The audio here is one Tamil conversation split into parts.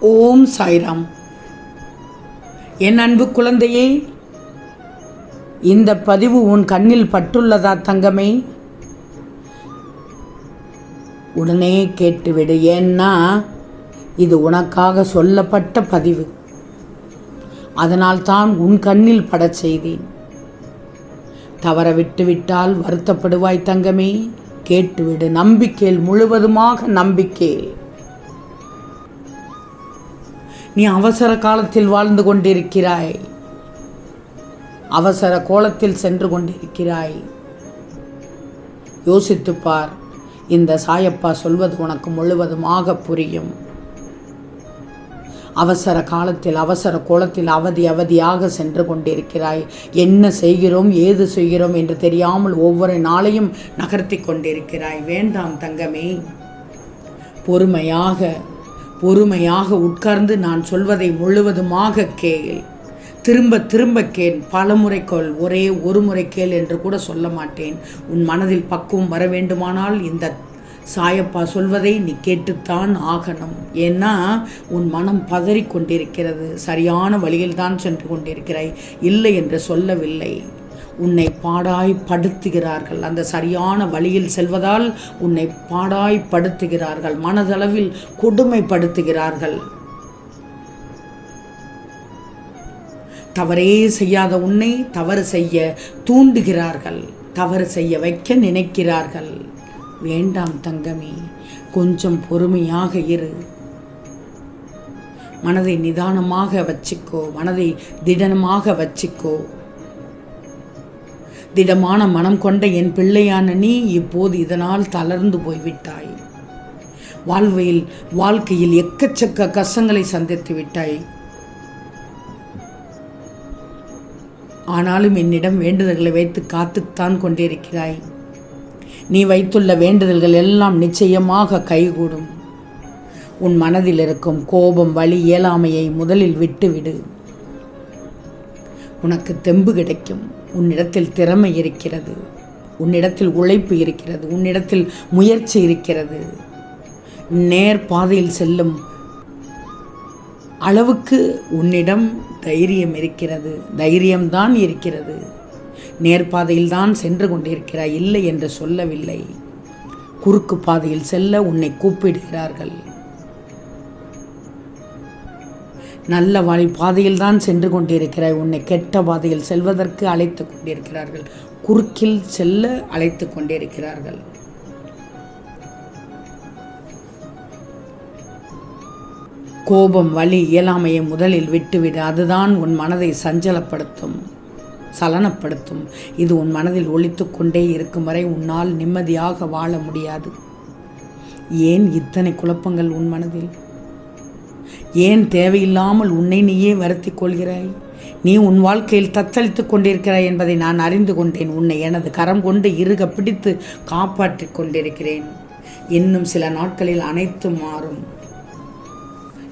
ஓம் சாய்ராம். என் அன்பு குழந்தையே இந்த பதிவு உன் கண்ணில் பட்டுள்ளதா தங்கமே? உடனே கேட்டுவிடு. ஏன்னா இது உனக்காக சொல்லப்பட்ட பதிவு. அதனால்தான் உன் கண்ணில் படச் செய்தேன். தவற விட்டுவிட்டால் வருத்தப்படுவாய் தங்கமே. கேட்டுவிடு. நம்பிக்கையில் முழுவதுமாக நம்பிக்கையில் நீ அவசர காலத்தில் வாழ்ந்து கொண்டிருக்கிறாய். அவசர கோலத்தில் சென்று கொண்டிருக்கிறாய். யோசித்துப் பார் இந்த சாயப்பா சொல்வது உனக்கு முழுவதுமாக புரியும். அவசர காலத்தில் அவசர கோலத்தில் அவதி அவதியாக சென்று கொண்டிருக்கிறாய். என்ன செய்கிறோம் ஏது செய்கிறோம் என்று தெரியாமல் ஒவ்வொரு நாளையும் நகர்த்தி கொண்டிருக்கிறாய். வேண்டாம் தங்கமே. பொறுமையாக பொறுமையாக உட்கார்ந்து நான் சொல்வதை முழுவதுமாக கேள். திரும்ப திரும்ப கேள். பல முறை கொள். ஒரே ஒரு முறை கேள் என்று கூட சொல்ல மாட்டேன். உன் மனதில் பக்குவம் வர வேண்டுமானால் இந்த சாயப்பா சொல்வதை நீ கேட்டுத்தான் ஆகணும். ஏன்னா உன் மனம் பதறிக்கொண்டிருக்கிறது. சரியான வழியில்தான் சென்று கொண்டிருக்கிறாய். இல்லை என்று சொல்லவில்லை. உன்னை பாடாய் படுத்துகிறார்கள் அந்த சரியான வழியில் செல்வதால் உன்னை பாடாய் படுத்துகிறார்கள் மனதளவில் கொடுமைப்படுத்துகிறார்கள். தவறே செய்யாத உன்னை தவறு செய்ய தூண்டுகிறார்கள். தவறு செய்ய வைக்க நினைக்கிறார்கள். வேண்டாம் தங்கமே கொஞ்சம் பொறுமையாக இரு. மனதை நிதானமாக வச்சுக்கோ மனதை திடனமாக வச்சுக்கோ. திடமான மனம் கொண்ட என் பிள்ளையான நீ இப்போது இதனால் தளர்ந்து போய்விட்டாய். வாழ்வையில் வாழ்க்கையில் எக்கச்சக்க கஷ்டங்களை சந்தித்து விட்டாய். ஆனாலும் என்னிடம் வேண்டுதல்களை வைத்து காத்துத்தான் கொண்டிருக்கிறாய். நீ வைத்துள்ள வேண்டுதல்கள் எல்லாம் நிச்சயமாக கைகூடும். உன் மனதில் இருக்கும் கோபம் வலி இயலாமையை முதலில் விட்டுவிடு. உனக்கு தெம்பு கிடைக்கும். உன்னிடத்தில் திறமை இருக்கிறது. உன்னிடத்தில் உழைப்பு இருக்கிறது. உன்னிடத்தில் முயற்சி இருக்கிறது. நேர் பாதையில் செல்லும் அளவுக்கு உன்னிடம் தைரியம் இருக்கிறது. தைரியம்தான் இருக்கிறது. நேர்பாதையில் தான் சென்று கொண்டிருக்கிறாய். இல்லை என்று சொல்லவில்லை. குறுக்கு பாதையில் செல்ல உன்னை கூப்பிடுகிறார்கள். நல்ல வழி பாதையில் தான் சென்று கொண்டிருக்கிறாய். உன்னை கெட்ட பாதையில் செல்வதற்கு அழைத்து கொண்டிருக்கிறார்கள். குறுக்கில் செல்ல அழைத்து கொண்டிருக்கிறார்கள். கோபம் வலி இயலாமையை முதலில் விட்டுவிடு. அதுதான் உன் மனதை சஞ்சலப்படுத்தும் சலனப்படுத்தும். இது உன் மனதில் ஒழித்து கொண்டே இருக்கும் வரை உன்னால் நிம்மதியாக வாழ முடியாது. ஏன் இத்தனை குழப்பங்கள் உன் மனதில்? ஏன் தேவையில்லாமல் உன்னை நீயே வருத்தி கொள்கிறாய்? நீ உன் வாழ்க்கையில் தத்தளித்துக் கொண்டிருக்கிறாய் என்பதை நான் அறிந்து கொண்டேன். உன்னை எனது கரம் கொண்டு இறுக பிடித்து காப்பாற்றிக் கொண்டிருக்கிறேன். இன்னும் சில நாட்களில் அனைத்தும் மாறும்.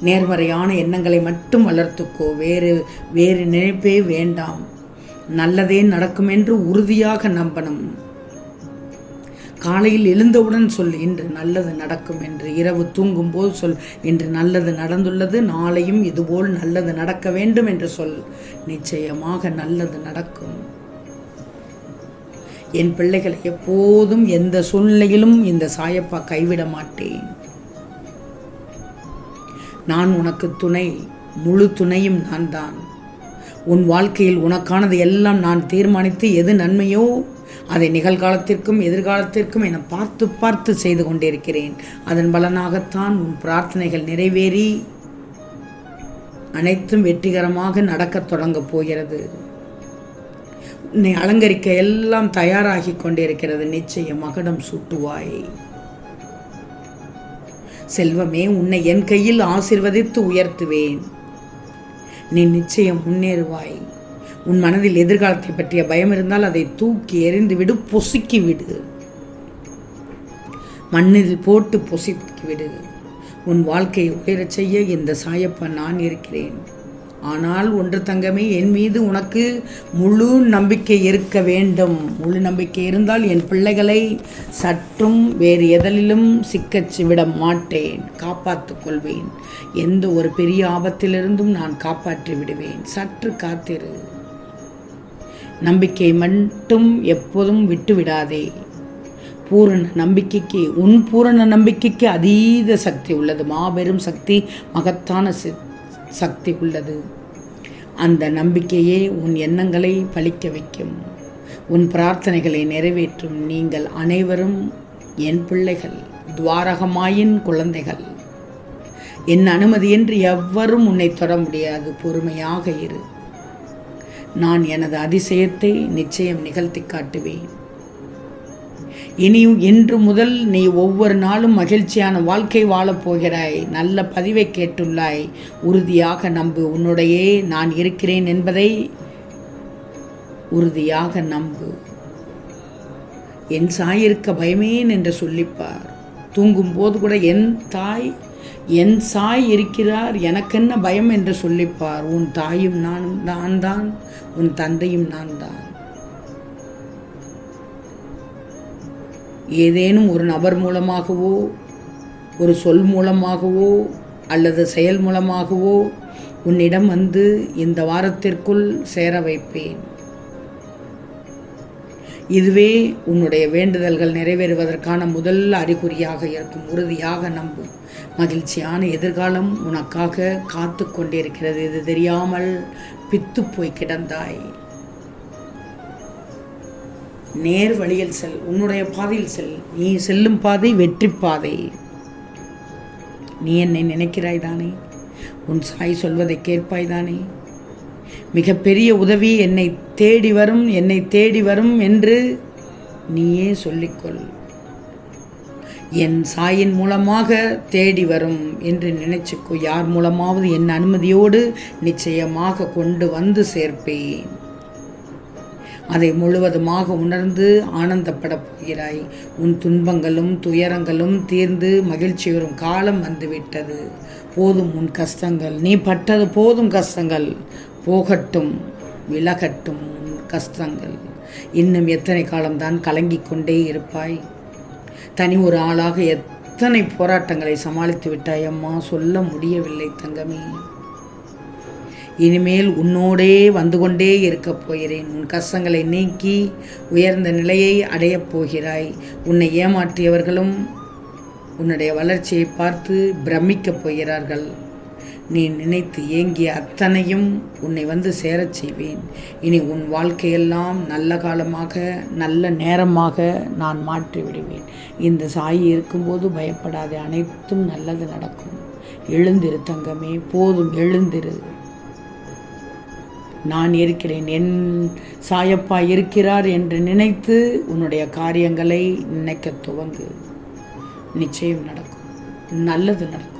நேர்மறையான எண்ணங்களை மட்டும் வளர்த்துக்கோ. வேறு வேறு நினைப்பே வேண்டாம். நல்லதே நடக்கும் என்று உறுதியாக நம்பணும். காலையில் எழுந்தவுடன் சொல் இன்று நல்லது நடக்கும் என்று. இரவு தூங்கும் போது சொல் இன்று நல்லது நடந்துள்ளது நாளையும் இதுபோல் நல்லது நடக்க வேண்டும் என்று சொல். நிச்சயமாக நல்லது நடக்கும். என் பிள்ளைகளை எப்போதும் எந்த சூழ்நிலையிலும் இந்த சாயப்பா கைவிட மாட்டேன். நான் உனக்கு துணை முழு துணையும் நான் தான் உன் வாழ்க்கையில் உனக்கானது எல்லாம் நான் தீர்மானித்து எது நன்மையோ அதை நிகழ்காலத்திற்கும் எதிர்காலத்திற்கும் என பார்த்து பார்த்து செய்து கொண்டிருக்கிறேன். அதன் பலனாகத்தான் உன் பிரார்த்தனைகள் நிறைவேறி அனைத்தும் வெற்றிகரமாக நடக்கத் தொடங்கப் போகிறது. உன்னை அலங்கரிக்க எல்லாம் தயாராகி கொண்டிருக்கிறது. நிச்சயம் மகடம் சூட்டுவாய். செல்வமே உன்னை என் கையில் ஆசிர்வதித்து உயர்த்துவேன். நீ நிச்சயம் முன்னேறுவாய். உன் மனதில் எதிர்காலத்தை பற்றிய பயம் இருந்தால் அதை தூக்கி எறிந்து விடு பொசுக்கி விடு. மண்ணில் போட்டு பொசுக்கி விடு. உன் வாழ்க்கையை உயரச் செய்ய இந்த சாயப்பா நான் இருக்கிறேன். ஆனால் ஒன்று தங்கமே என் மீது உனக்கு முழு நம்பிக்கை இருக்க வேண்டும். முழு நம்பிக்கை இருந்தால் என் பிள்ளைகளை சற்றும் வேறு எதலிலும் சிக்கச்சு விட மாட்டேன். காப்பாற்றிக் கொள்வேன். எந்த ஒரு பெரிய ஆபத்திலிருந்தும் நான் காப்பாற்றி விடுவேன். சற்று காத்திரு. நம்பிக்கை மட்டும் எப்போதும் விட்டுவிடாதே. பூரண நம்பிக்கைக்கு உன் பூரண நம்பிக்கைக்கு அதீத சக்தி உள்ளது. மாபெரும் சக்தி மகத்தான சக்தி உள்ளது. அந்த நம்பிக்கையே உன் எண்ணங்களை பழிக்க வைக்கும். உன் பிரார்த்தனைகளை நிறைவேற்றும். நீங்கள் அனைவரும் என் பிள்ளைகள் துவாரகமாயின் குழந்தைகள். என் அனுமதியின்றி எவரும் உன்னை தொட முடியாது. பொறுமையாக இரு. நான் எனது அதிசயத்தை நிச்சயம் நிகழ்த்தி காட்டுவேன். இனியும் இன்று முதல் நீ ஒவ்வொரு நாளும் மகிழ்ச்சியான வாழ்க்கை வாழப் போகிறாய். நல்ல பதிவை கேட்டுள்ளாய். உறுதியாக நம்பு. உன்னுடையே நான் இருக்கிறேன் என்பதை உறுதியாக நம்பு. என் சாய் இருக்க பயமேன் என்று சொல்லிப்பார். தூங்கும் போது கூட என் தாய் என் சாய் இருக்கிறார் எனக்கென்ன பயம் என்று சொல்லிப்பார். உன் தாயும் நானும் நான் தான் உன் தந்தையும் நான் தான். ஏதேனும் ஒரு நபர் மூலமாகவோ ஒரு சொல் மூலமாகவோ அல்லது செயல் மூலமாகவோ உன்னிடம் வந்து இந்த வாரத்திற்குள் சேர வைப்பேன். இதுவே உன்னுடைய வேண்டுதல்கள் நிறைவேறுவதற்கான முதல் அறிகுறியாக இருக்கும். உறுதியாக நம்பு. மகிழ்ச்சியான எதிர்காலம் உனக்காக காத்து கொண்டிருக்கிறது. இது தெரியாமல் பித்து போய் கிடந்தாய். நேர் வழியில் செல். உன்னுடைய பாதையில் செல். நீ செல்லும் பாதை வெற்றி பாதை. நீ என்னை நினைக்கிறாய் தானே? உன் சாய் சொல்வதை கேட்பாய் தானே? மிகப்பெரிய உதவி என்னை தேடி வரும் என்னை தேடி வரும் என்று நீயே சொல்லிக்கொள். என் சாயின் மூலமாக தேடி வரும் என்று நினைச்சுக்கோ. யார் மூலமாவது என் அனுமதியோடு நிச்சயமாக கொண்டு வந்து சேர்ப்பேன். அதை முழுவதுமாக உணர்ந்து ஆனந்தப்பட போகிறாய். உன் துன்பங்களும் துயரங்களும் தீர்ந்து மகிழ்ச்சி வரும் காலம் வந்துவிட்டது. போதும் உன் கஷ்டங்கள். நீ பட்டது போதும் கஷ்டங்கள். போகட்டும் விலகட்டும் உன் கஷ்டங்கள். இன்னும் எத்தனை காலம்தான் கலங்கிக் கொண்டே இருப்பாய்? தனி ஒரு ஆளாக எத்தனை போராட்டங்களை சமாளித்து விட்டாய் அம்மா? சொல்ல முடியவில்லை தங்கமே. இனிமேல் உன்னோடே வந்து கொண்டே இருக்கப் போகிறேன். உன் கஷ்டங்களை நீக்கி உயர்ந்த நிலையை அடையப் போகிறாய். உன்னை ஏமாற்றியவர்களும் உன்னுடைய வளர்ச்சியை பார்த்து பிரமிக்கப் போகிறார்கள். நீ நினைத்து ஏங்கிய அத்தனையும் உன்னை வந்து சேரச் செய்வேன். இனி உன் வாழ்க்கையெல்லாம் நல்ல காலமாக நல்ல நேரமாக நான் மாற்றி விடுவேன். இந்த சாயி இருக்கும்போது பயப்படாதே அனைத்தும் நல்லது நடக்கும். எழுந்திரு தங்கமே போதும் எழுந்திரு. நான் இருக்கிறேன் என் சாயப்பா இருக்கிறார் என்று நினைத்து உன்னுடைய காரியங்களை நினைக்க துவங்கு. நிச்சயம் நடக்கும். நல்லது நடக்கும்.